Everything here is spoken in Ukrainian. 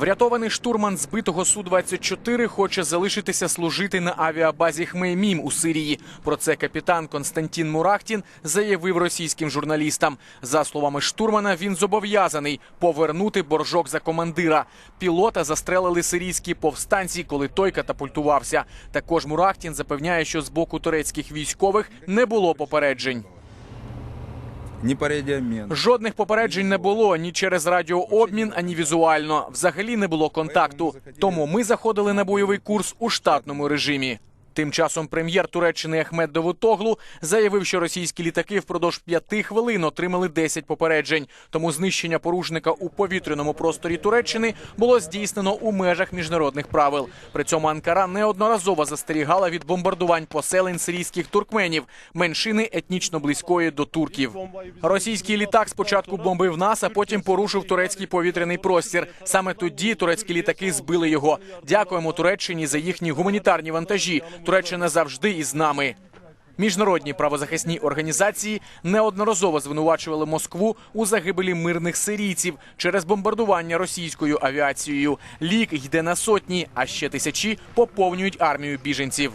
Врятований штурман збитого Су-24 хоче залишитися служити на авіабазі Хмеймім у Сирії. Про це капітан Константін Мурахтін заявив російським журналістам. За словами штурмана, він зобов'язаний повернути боржок за командира. Пілота застрелили сирійські повстанці, коли той катапультувався. Також Мурахтін запевняє, що з боку турецьких військових не було попереджень. Ні по радіомін. Жодних попереджень не було ні через радіообмін, ані візуально. Взагалі не було контакту. Тому ми заходили на бойовий курс у штатному режимі. Тим часом прем'єр Туреччини Ахмед Давутоглу заявив, що російські літаки впродовж п'яти хвилин отримали 10 попереджень. Тому знищення порушника у повітряному просторі Туреччини було здійснено у межах міжнародних правил. При цьому Анкара неодноразово застерігала від бомбардувань поселень сирійських туркменів, меншини етнічно близької до турків. Російський літак спочатку бомбив нас, а потім порушив турецький повітряний простір. Саме тоді турецькі літаки збили його. Дякуємо Туреччині за їхні гуманітарні вантажі. Туреччина завжди із нами. Міжнародні правозахисні організації неодноразово звинувачували Москву у загибелі мирних сирійців через бомбардування російською авіацією. Лік йде на сотні, а ще тисячі поповнюють армію біженців.